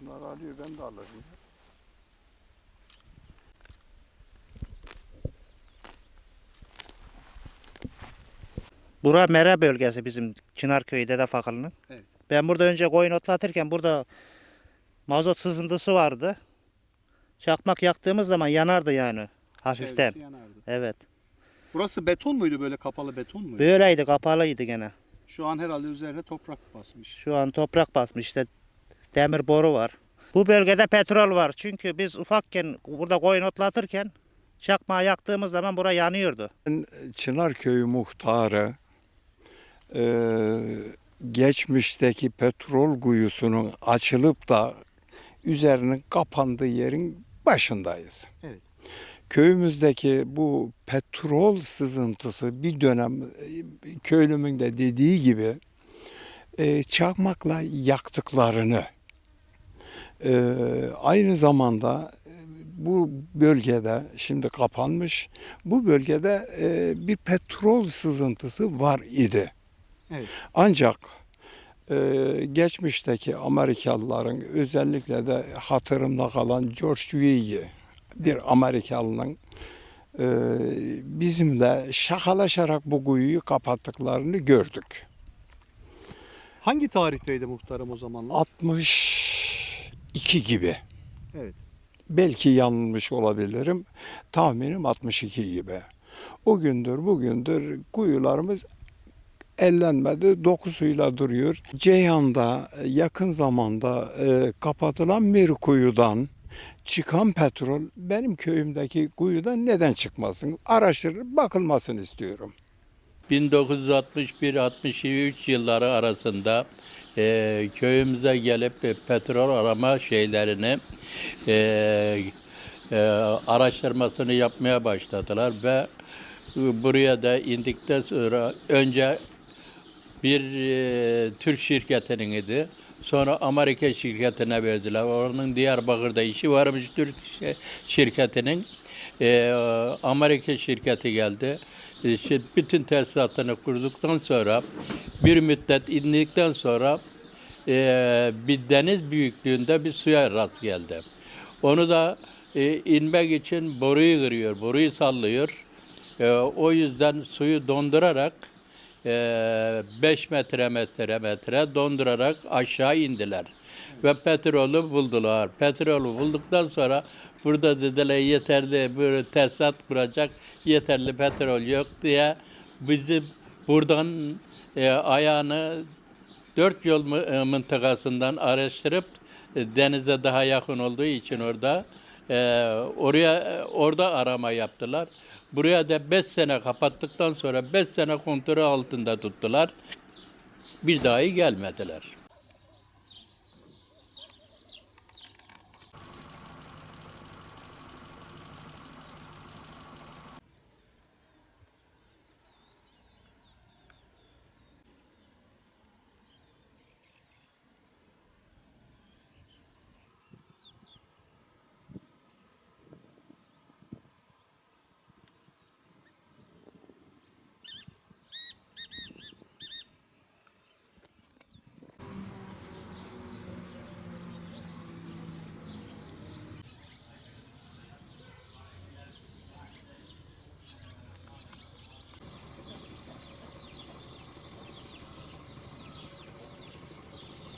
Bunlar alıyor ben de alırım. Bura mera bölgesi bizim Çınarköy Dedefakalı'nın. Evet. Ben burada önce koyun otlatırken burada mazot sızıntısı vardı. Çakmak yaktığımız zaman yanardı yani hafiften. Çevresi yanardı. Evet. Burası beton muydu böyle kapalı beton muydu? Böyleydi kapalıydı gene. Şu an herhalde üzerine toprak basmış. Şu an toprak basmış işte demir boru var. Bu bölgede petrol var çünkü biz ufakken burada koyun otlatırken çakmağı yaktığımız zaman bura yanıyordu. Çınarköy muhtarı e, geçmişteki petrol kuyusunun açılıp da üzerinin kapandığı yerin başındayız. Evet. Köyümüzdeki bu petrol sızıntısı bir dönem e, köylümün de dediği gibi e, çakmakla yaktıklarını e, aynı zamanda e, bu bölgede şimdi kapanmış bu bölgede e, bir petrol sızıntısı var idi. Evet. Ancak geçmişteki Amerikalıların özellikle de hatırımda kalan George Weah bir Amerikalının e, bizimle şakalaşarak bu kuyuyu kapattıklarını gördük. Hangi tarihteydi muhtarım o zamanlar? 62 gibi. Evet. Belki yanılmış olabilirim. Tahminim 62 gibi. O gündür bugündür kuyularımız ellenmedi. Dokusuyla duruyor. Ceyhan'da yakın zamanda e, kapatılan bir kuyudan çıkan petrol benim köyümdeki kuyudan neden çıkmasın? Araştırılıp bakılmasını istiyorum. 1961-63 yılları arasında e, köyümüze gelip e, petrol arama şeylerini e, e, araştırmasını yapmaya başladılar ve e, buraya da indikten sonra önce bir e, Türk şirketinin idi. Sonra Amerika şirketine verdiler. Onun Diyarbakır'da işi varmış Türk şi- şirketinin. E, Amerika şirketi geldi. İşte bütün tesisatını kurduktan sonra bir müddet indikten sonra e, bir deniz büyüklüğünde bir suya rast geldi. Onu da e, inmek için boruyu kırıyor, boruyu sallıyor. E, o yüzden suyu dondurarak 5 metre metre metre dondurarak aşağı indiler. Ve petrolü buldular. Petrolü bulduktan sonra burada dediler yeterli böyle tesisat kuracak yeterli petrol yok diye bizi buradan e, ayağını dört yol e, mıntıkasından araştırıp e, denize daha yakın olduğu için orada e, oraya e, orada arama yaptılar. Buraya da 5 sene kapattıktan sonra 5 sene kontrol altında tuttular. Bir dahi gelmediler.